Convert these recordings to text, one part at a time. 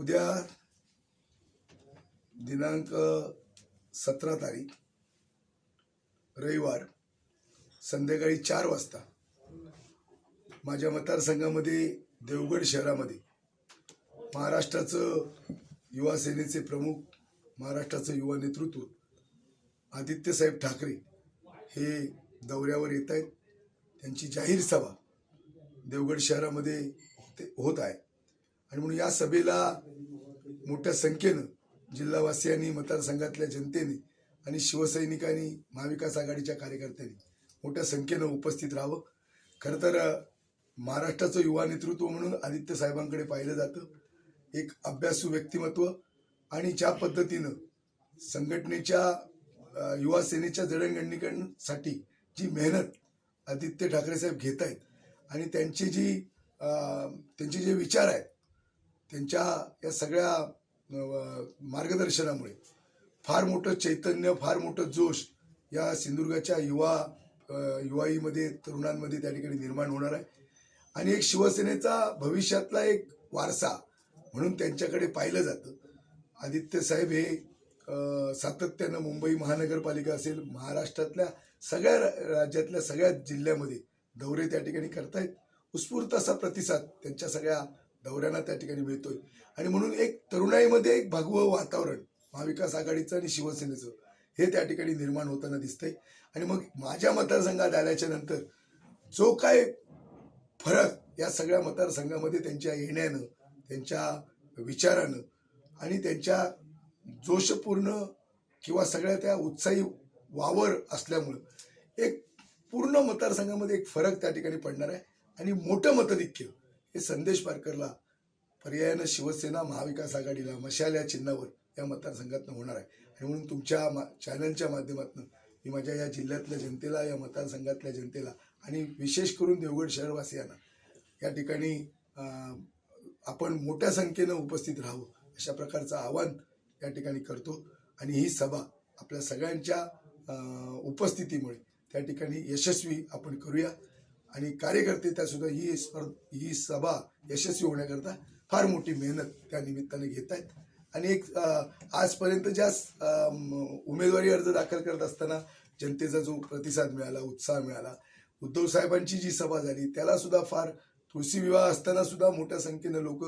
उद्या दिनांक सतरा तारीख रविवार संध्याकाळी चार वाजता माझ्या मतदारसंघामध्ये देवगड शहरामध्ये महाराष्ट्राचं युवा सेनेचे प्रमुख महाराष्ट्राचं युवा नेतृत्व आदित्यसाहेब ठाकरे हे दौऱ्यावर येत आहेत. त्यांची जाहीर सभा देवगड शहरामध्ये होते होत आहे. आणि म्हणून या सभेला मोठ्या संख्येनं जिल्हावासियांनी मतदारसंघातल्या जनतेने आणि शिवसैनिकांनी महाविकास आघाडीच्या कार्यकर्त्यांनी मोठ्या संख्येनं उपस्थित राहावं. खरं तर महाराष्ट्राचं युवा नेतृत्व म्हणून आदित्य साहेबांकडे पाहिलं जातं. एक अभ्यासू व्यक्तिमत्व आणि ज्या पद्धतीनं संघटनेच्या युवा सेनेच्या जडणघडणीकरणसाठी जी मेहनत आदित्य ठाकरे साहेब घेत आहेत आणि त्यांची जी त्यांचे जे विचार आहेत त्यांच्या या सगळ्या मार्गदर्शनामुळे फार मोठं चैतन्य फार मोठं जोश या सिंधुदुर्गाच्या युवा युवाईमध्ये तरुणांमध्ये त्या ठिकाणी निर्माण होणार आहे. आणि एक शिवसेनेचा भविष्यातला एक वारसा म्हणून त्यांच्याकडे पाहिलं जातं. आदित्य साहेब हे सातत्यानं मुंबई महानगरपालिका असेल महाराष्ट्रातल्या सगळ्या रा- राज्यातल्या सगळ्या जिल्ह्यामध्ये दौरे त्या ठिकाणी करतायत. उत्स्फूर्त असा प्रतिसाद त्यांच्या सगळ्या दौऱ्यांना त्या ठिकाणी मिळतोय. आणि म्हणून एक तरुणाईमध्ये एक भगवं वातावरण महाविकास आघाडीचं आणि शिवसेनेचं हे त्या ठिकाणी निर्माण होताना दिसतंय. आणि मग माझ्या मतदारसंघात आल्याच्यानंतर जो काय फरक या सगळ्या मतदारसंघामध्ये त्यांच्या येण्यानं त्यांच्या विचारानं आणि त्यांच्या जोशपूर्ण किंवा सगळ्या त्या उत्साही वावर असल्यामुळं एक पूर्ण मतदारसंघामध्ये एक फरक त्या ठिकाणी पडणार आहे. आणि मोठं मतधिक्य हे संदेश पारकरला पर्यायानं शिवसेना महाविकास आघाडीला मशाल या चिन्हावर या मतदारसंघातनं होणार आहे. आणि म्हणून तुमच्या मा चॅनलच्या माध्यमातून मी माझ्या या जिल्ह्यातल्या जनतेला या मतदारसंघातल्या जनतेला आणि विशेष करून देवगड शहरवासियांना या ठिकाणी आपण मोठ्या संख्येनं उपस्थित राहावं अशा प्रकारचं आवाहन या ठिकाणी करतो. आणि ही सभा आपल्या सगळ्यांच्या उपस्थितीमुळे त्या ठिकाणी यशस्वी आपण करूया. आणि कार्यकर्ते त्या सुद्धा ही स्पर्धा ही सभा यशस्वी होण्याकरता फार मोठी मेहनत त्या निमित्ताने घेत आहेत. आणि एक आजपर्यंत ज्या उमेदवारी अर्ज दाखल करत असताना जनतेचा जो प्रतिसाद मिळाला उत्साह मिळाला उद्धव साहेबांची जी सभा झाली त्याला सुद्धा फार तुळशी विवाह असताना सुद्धा मोठ्या संख्येनं लोक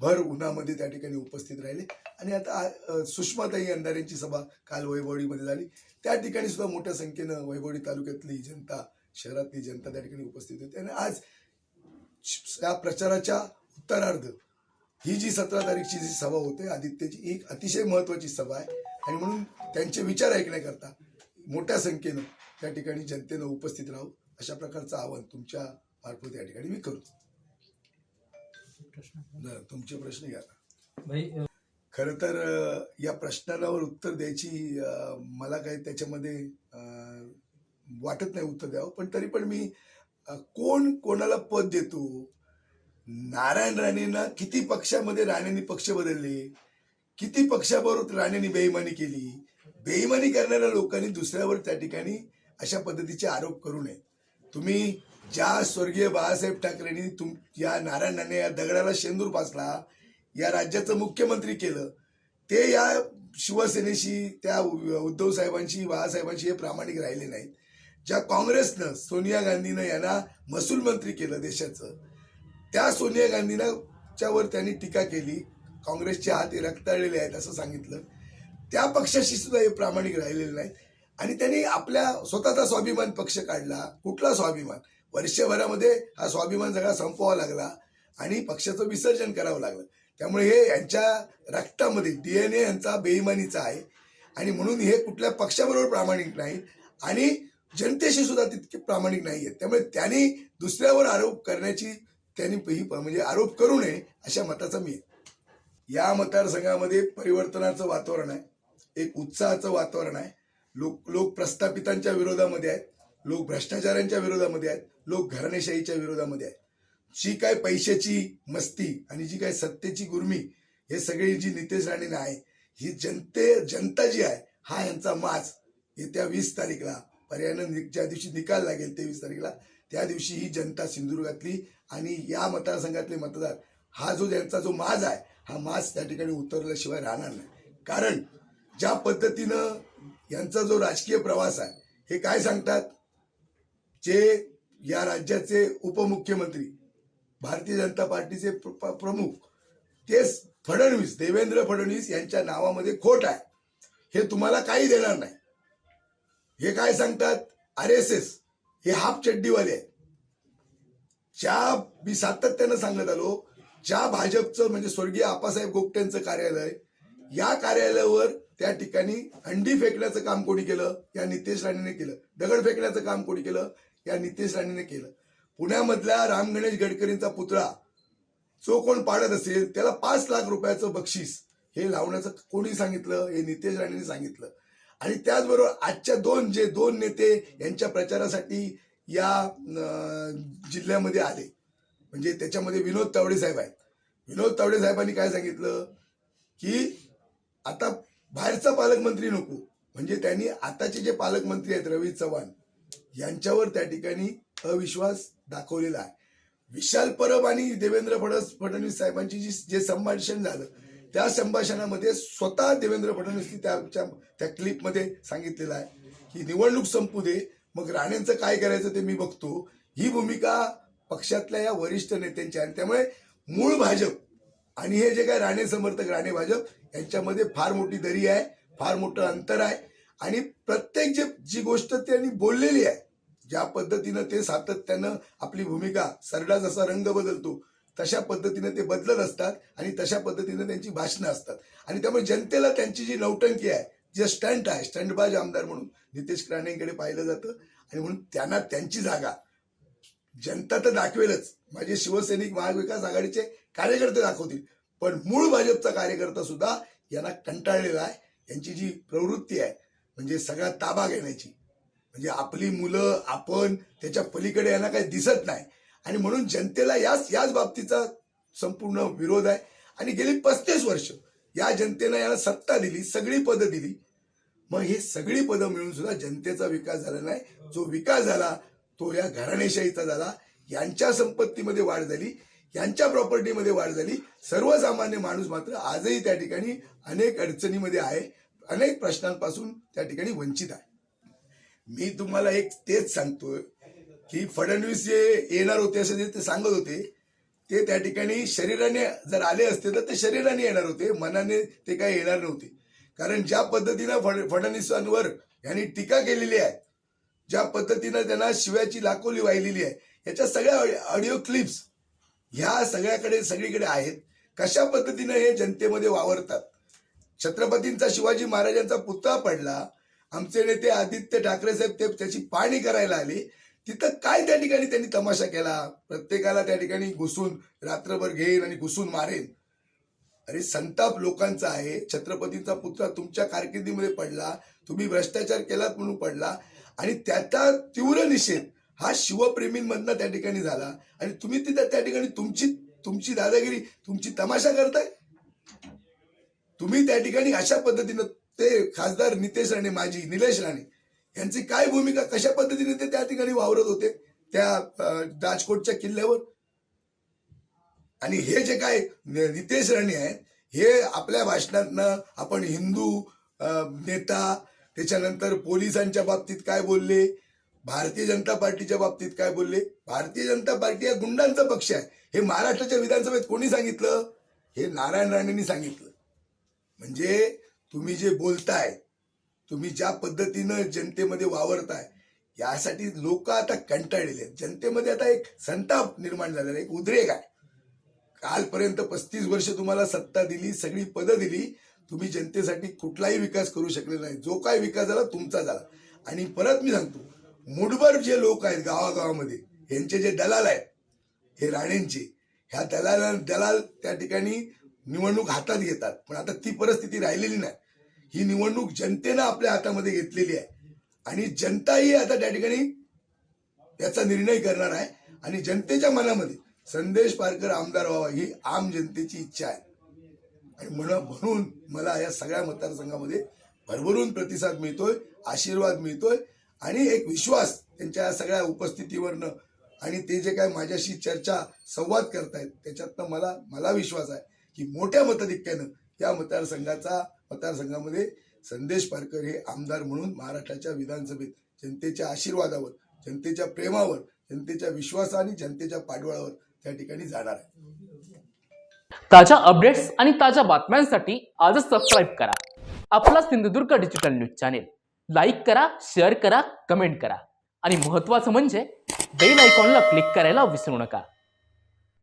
भर उन्हामध्ये त्या ठिकाणी उपस्थित राहिले. आणि आता सुषमाताई अंधारेंची सभा काल वैभवडीमध्ये झाली. त्या ठिकाणी सुद्धा मोठ्या संख्येनं वैभवडी तालुक्यातली जनता शहरातली जनता त्या ठिकाणी उपस्थित होती. आणि आज या प्रचाराच्या उत्तरार्ध ही जी सतरा तारीखची जी सभा होते आदित्यची ही एक अतिशय महत्वाची सभा आहे. आणि म्हणून त्यांचे विचार ऐकण्याकरता मोठ्या संख्येनं त्या ठिकाणी जनतेनं उपस्थित राहू अशा प्रकारचं आवाहन तुमच्या मार्फत या ठिकाणी मी करतो तुमचे प्रश्न घ्या खरं तर या प्रश्नावर उत्तर द्यायची मला काही त्याच्यामध्ये वाटत नाही उत्तर द्यावं पण तरी पण मी कोण कोणाला पद देतो? नारायण राणेंना किती पक्षामध्ये राणेंनी पक्ष बदलले? किती पक्षाबरोबर राणेंनी बेईमानी केली? बेईमानी करणाऱ्या लोकांनी दुसऱ्यावर त्या ठिकाणी अशा पद्धतीचे आरोप करू नये. तुम्ही ज्या स्वर्गीय बाळासाहेब ठाकरेंनी तुम या नारायण राणे या दगडाला शेंदूर पासला या राज्याचं मुख्यमंत्री केलं ते या शिवसेनेशी त्या उद्धव साहेबांशी बाळासाहेबांशी हे प्रामाणिक राहिले नाहीत. ज्या काँग्रेसनं सोनिया गांधीनं यांना महसूल मंत्री केलं देशाचं त्या सोनिया गांधीनं च्यावर त्यांनी टीका केली काँग्रेसचे हात हे रक्ताळलेले आहेत असं सांगितलं. त्या पक्षाशी सुद्धा हे प्रामाणिक राहिलेले नाहीत. आणि त्यांनी आपल्या स्वतःचा स्वाभिमान पक्ष काढला. कुठला स्वाभिमान? वर्षभरामध्ये हा स्वाभिमान सगळा संपवावा लागला आणि पक्षाचं विसर्जन करावं लागलं. त्यामुळे हे यांच्या रक्तामध्ये डीएनए यांचा बेईमानीचा आहे. आणि म्हणून हे कुठल्या पक्षाबरोबर प्रामाणिक नाही आणि जनतेशी सुद्धा तितके प्रामाणिक नाही आहेत त्यामुळे त्यांनी दुसऱ्यावर आरोप करण्याची त्यांनी ही म्हणजे आरोप करू नये अशा मताचा मी या मतदारसंघामध्ये परिवर्तनाचं वातावरण आहे. एक उत्साहाचं वातावरण आहे. लोक लोक प्रस्थापितांच्या विरोधामध्ये आहेत. लोक भ्रष्टाचारांच्या विरोधामध्ये आहेत. लोक घराणेशाहीच्या विरोधामध्ये आहेत. जी काय पैशाची मस्ती आणि जी काय सत्तेची गुर्मी हे सगळी जी नितेश राणेने आहे ही जनते जनता जी आहे हा यांचा माज येत्या वीस तारीखला पर्यायानं ज्या दिवशी निकाल लागेल तेवीस तारीखला त्या दिवशी ही जनता सिंधुदुर्गातली आणि या मतदारसंघातले मतदार हा जो त्यांचा जो माज आहे हा मास त्या ठिकाणी उतरल्याशिवाय राहणार नाही. कारण ज्या पद्धतीनं यांचा जो राजकीय प्रवास आहे हे काय सांगतात? जे या राज्याचे उपमुख्यमंत्री भारतीय जनता पार्टीचे प्र- प्रमुख तेच फडणवीस देवेंद्र फडणवीस यांच्या नावामध्ये खोट आहे. हे तुम्हाला काही देणार नाही. हे काय सांगतात? आर एस एस हे हाफ चड्डीवाले आहेत. ज्या मी सातत्यानं सांगत आलो ज्या भाजपचं म्हणजे स्वर्गीय आपासाहेब गोपट्यांचं कार्यालय या कार्यालयावर त्या ठिकाणी अंडी फेकण्याचं काम कोणी केलं? या नितेश राणेने केलं. दगड फेकण्याचं काम कोणी केलं? या नितेश राणेने केलं. पुण्यामधल्या राम गणेश गडकरींचा पुतळा जो कोण पाडत असेल त्याला पाच लाख रुपयाचं बक्षीस हे लावण्याचं कोणी सांगितलं? हे नितेश राणेने सांगितलं. आणि त्याचबरोबर आजच्या दोन जे दोन नेते यांच्या प्रचारासाठी या जिल्ह्यामध्ये आले. म्हणजे त्याच्यामध्ये विनोद तावडे साहेब आहेत. विनोद तावडे साहेबांनी काय सांगितलं? की आता बाहेरचा पालकमंत्री नको. म्हणजे त्यांनी आताचे जे पालकमंत्री आहेत रवी चव्हाण यांच्यावर त्या ठिकाणी अविश्वास दाखवलेला आहे. विशाल परब आणि देवेंद्र फडस फडणवीस साहेबांची जी जे संभाषण झालं त्या संभाषणामध्ये स्वतः देवेंद्र फडणवीसनी त्याच्या त्या क्लिपमध्ये सांगितलेलं आहे की निवडणूक संपू दे मग राणेंचं काय करायचं ते मी बघतो. ही भूमिका पक्षातल्या या वरिष्ठ नेत्यांची आणि त्यामुळे मूळ भाजप आणि हे जे काय राणे समर्थक राणे भाजप यांच्यामध्ये फार मोठी दरी आहे फार मोठं अंतर आहे. आणि प्रत्येक जे जी गोष्ट त्यांनी बोललेली आहे ज्या पद्धतीनं ते सातत्यानं आपली भूमिका सरडा जसा रंग बदलतो तशा पद्धतीने ते बदलत असतात आणि तशा पद्धतीने त्यांची भाषणं असतात. आणि त्यामुळे जनतेला त्यांची जी नौटंकी आहे जे स्टंट आहे स्टंटबाज आमदार म्हणून नितेश राणेंकडे पाहिलं जातं. आणि म्हणून त्यांना त्यांची जागा. जनता तर दाखवेलच. माझे शिवसैनिक महाविकास आघाडीचे कार्यकर्ते दाखवतील. पण मूळ भाजपचा कार्यकर्ता सुद्धा यांना कंटाळलेला आहे. यांची जी प्रवृत्ती आहे म्हणजे सगळा ताबा घेण्याची. म्हणजे आपली मुलं आपण त्याच्या पलीकडे यांना काही दिसत नाही. आणि म्हणून जनतेला याच याच बाबतीचा संपूर्ण विरोध आहे. आणि गेली पस्तीस वर्ष या जनतेनं याला सत्ता दिली सगळी पदं दिली. मग हे सगळी पदं मिळून सुद्धा जनतेचा विकास झाला नाही. जो विकास झाला तो या घराणेशाहीचा झाला. यांच्या संपत्तीमध्ये वाढ झाली यांच्या प्रॉपर्टीमध्ये वाढ झाली. सर्वसामान्य माणूस मात्र आजही त्या ठिकाणी अनेक अडचणीमध्ये आहे. अनेक प्रश्नांपासून त्या ठिकाणी वंचित आहे. मी तुम्हाला एक तेच सांगतोय. की फडणवीस जे येणार होते असं जे ते सांगत होते ते त्या ठिकाणी शरीराने जर आले असते तर ते शरीराने येणार होते मनाने ते काही येणार नव्हते. कारण ज्या पद्धतीनं फड फडणवीसांवर यांनी टीका केलेली आहे ज्या पद्धतीनं त्यांना शिव्याची लाकोली वाहिलेली आहे याच्या सगळ्या ऑडिओ क्लिप्स ह्या सगळ्याकडे सगळीकडे आहेत. कशा पद्धतीनं हे जनतेमध्ये वावरतात? छत्रपतींचा शिवाजी महाराजांचा पुतळा पडला आमचे नेते आदित्य ठाकरे साहेब ते त्याची पाहणी करायला आले तिथं काय त्या ठिकाणी त्यांनी तमाशा केला? प्रत्येकाला त्या ठिकाणी घुसून रात्रभर घेईन आणि घुसून मारेन. अरे संताप लोकांचा आहे. छत्रपतींचा पुतळा तुमच्या कारकिर्दीमध्ये पडला. तुम्ही भ्रष्टाचार केलात म्हणून पडला. आणि त्याचा तीव्र निषेध हा शिवप्रेमींमधनं त्या ठिकाणी झाला. आणि तुम्ही तिथं त्या ठिकाणी तुमची तुमची दादागिरी तुमची तमाशा करताय? तुम्ही त्या ठिकाणी अशा पद्धतीनं ते खासदार नितेश राणे माजी निलेश राणे यांची काय भूमिका कशा पद्धतीने ते त्या ठिकाणी वावरत होते त्या राजकोटच्या किल्ल्यावर? आणि हे जे काय नितेश राणे आहेत हे आपल्या भाषणातनं आपण हिंदू नेता त्याच्यानंतर पोलिसांच्या बाबतीत काय बोलले? भारतीय जनता पार्टीच्या बाबतीत काय बोलले? भारतीय जनता पार्टी हा गुंडांचा पक्ष आहे. हे महाराष्ट्राच्या विधानसभेत कोणी सांगितलं? हे नारायण राणेंनी सांगितलं. म्हणजे तुम्ही जे बोलताय तुम्ही ज्या पद्धतीनं जनतेमध्ये वावरताय यासाठी लोक आता कंटाळलेले आहेत. जनतेमध्ये आता एक संताप निर्माण झालेला आहे एक उद्रेक आहे. कालपर्यंत पस्तीस वर्ष तुम्हाला सत्ता दिली सगळी पदं दिली तुम्ही जनतेसाठी कुठलाही विकास करू शकले नाही. जो काय विकास झाला तुमचा झाला. आणि परत मी सांगतो मुठभर जे लोक आहेत गावागावामध्ये यांचे जे दलाल आहेत हे राणेंचे ह्या दलाल दलाल त्या ठिकाणी निवडणूक हातात घेतात. पण आता ती परिस्थिती राहिलेली नाही. ही निवडणूक जनतेनं आपल्या हातामध्ये घेतलेली आहे. आणि जनताही आता त्या ठिकाणी याचा निर्णय करणार आहे. आणि जनतेच्या मनामध्ये संदेश पारकर आमदार व्हावा ही आम जनतेची इच्छा आहे. आणि म्हण म्हणून मला या सगळ्या मतदारसंघामध्ये भरभरून प्रतिसाद मिळतोय आशीर्वाद मिळतोय आणि एक विश्वास त्यांच्या सगळ्या उपस्थितीवरनं आणि ते जे काय माझ्याशी चर्चा संवाद करतायत त्याच्यातनं मला मला विश्वास आहे की मोठ्या मताधिक्यानं या मतदारसंघाचा मतदारसंघामध्ये संदेश पारकर हे आमदार म्हणून महाराष्ट्राच्या विधानसभेत जनतेच्या आशीर्वादावर जनतेच्या प्रेमावर जनतेच्या विश्वासाने जनतेच्या पाठबळावर त्या ठिकाणी जाणार आहे ताज्या अपडेट्स आणि ताज्या बातम्यांसाठी आजच सबस्क्राईब करा. आपला Sindhudurg digital news channel like करा शेअर करा कमेंट करा. आणि महत्त्वाचं म्हणजे बेल आयकॉनला क्लिक करायला विसरू नका.